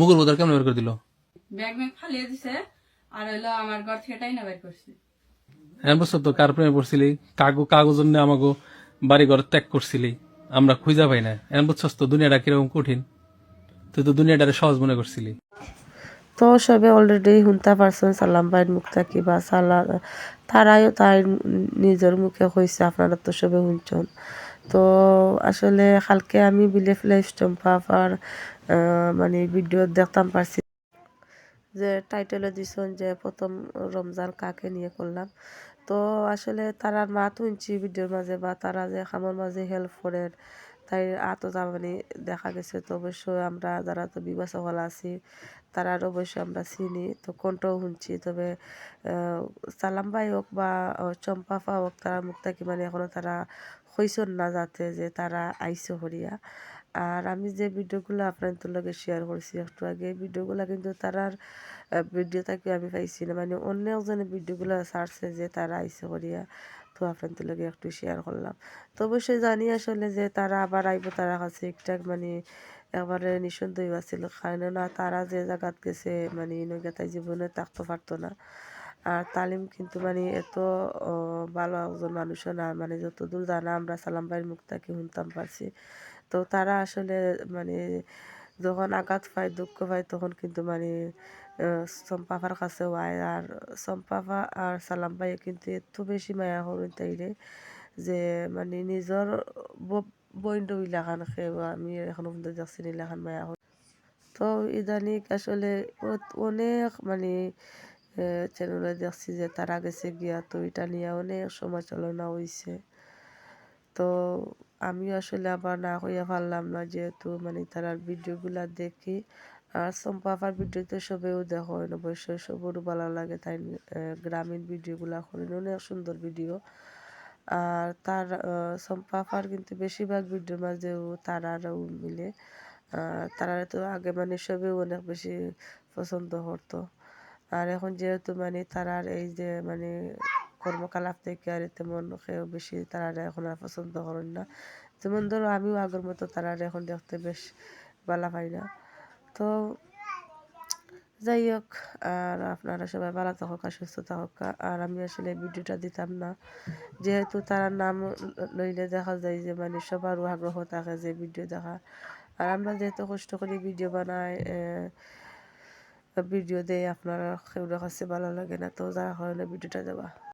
মুঘল বোধার কেমন বের করে দিল? ব্যাগ ম্যাগ ফালিয়ে দিছে আর হইল আমার ঘর থেকে টাইনা বের করছে। এমন বছর তো কার প্রেমে পড়ছিলি? কাগজ কাগজ জন্য আমাকে বাড়ি ঘর ত্যাগ করছিলি। আমরা খুঁজা পাই না। এমন বছর তো দুনিয়াটা কীরকম কঠিন। তুই তো দুনিয়াটারে সহজ মনে করছিলি। তো সবে অলরেডি শুনতে পারছেন সালাম ভাইয়ের মুখ থাকি বা সালা তারাইও তাই নিজের মুখে কইছে আপনারা তো সবে শুনছেন তো আসলে কালকে আমি বিলেফ লাইফ স্টম্পাফার মানে ভিডিও দেখতাম পারছি যে টাইটেলে দিছেন যে প্রথম রমজান কাকে নিয়ে করলাম। তো আসলে তারার মা তুনছি ভিডিওর মাঝে বা তারা যে খামার মাঝে হেল্প করেন তাই আতো মানে দেখা গেছে। তো অবশ্যই আমরা যারা তো বিবাহ সকল আছি আর অবশ্যই আমরা চিনি। তো কণ্ঠও শুনছি, তবে সালাম ভাই হোক বা চম্পাফা হোক, তারা মুখ থাকি মানে এখনও তারা হইসন না যাতে যে তারা আইসো হরিয়া। আর আমি যে ভিডিওগুলো আপনাদের লগে শেয়ার করছি একটু আগে ভিডিওগুলো কিন্তু তারার ভিডিও থেকে আমি পাইছি না। মানে অন্য একজনের ভিডিওগুলো ছাড়ছে যে তারা আইসে করিয়া তো আপনাদের লগে একটু শেয়ার করলাম। তো অবশ্যই জানি আসলে যে তারা আবার আইব, তারা কাছে ঠিকঠাক মানে একবারে নিঃসন্দ ছিল কারণ না তারা যে জায়গাত গেছে মানে নৈগাতাই জীবনে থাকতে পারতো না। আর তালিম কিন্তু মানে এত ভালো একজন মানুষও না। মানে যতদূর জানা আমরা সালাম ভাইয়ের মুখ থেকে শুনতাম পারছি। তো তারা আসলে মানে যখন আঘাত পায়, দুঃখ পায়, তখন কিন্তু মানে সম্পাফার কাছে আয়। আর সম্পাফা আর সালাম ভাই কিন্তু এত বেশি মায়া করুন তাইরে যে মানে নিজের বইন্ড ইলাখান খেয়ে আমি এখন দেখছি ইলাখান মায়া। তো ইদানিক আসলে অনেক মানে চ্যানেলে দেখছি যে তারা গেছে গিয়া তো এটা নিয়ে অনেক সমালোচনা হয়েছে তো আমি আসলে আবার না হইয়া পারলাম না যেহেতু মানে তারার ভিডিওগুলা দেখি। আর সম্পাফার ভিডিও তো সবেও দেখো অবশ্যই সবরও ভালো লাগে তাই গ্রামীণ ভিডিওগুলা করেন অনেক সুন্দর ভিডিও। আর তার আহ, সম্পাফার কিন্তু বেশিরভাগ ভিডিওর মাঝেও তারারও মিলে। তারা তো আগে মানে সবেও অনেক বেশি পছন্দ করতো। আর এখন যেহেতু মানে তারার এই যে মানে কর্মকলাপ থেকে আর তেমন কেউ বেশি তারা এখন আর পছন্দ করেন না। যেমন ধরো আমিও আগের মতো তারা এখন দেখতে বেশ ভালো পাই না। তো যাই হোক আর আপনারা সবাই ভালো থাকুক আর সুস্থ থাকুক। আর আমি আসলে ভিডিওটা দিতাম না। যেহেতু তারা নাম লইলে দেখা যায় যে মানে সবারও আগ্রহ থাকে যে ভিডিও দেখা। আর আমরা যেহেতু কষ্ট করে ভিডিও বানাই ভিডিও দেয় আপনারা কেউ কাছে ভালো লাগে না তো যারা কারণে ভিডিওটা দেওয়া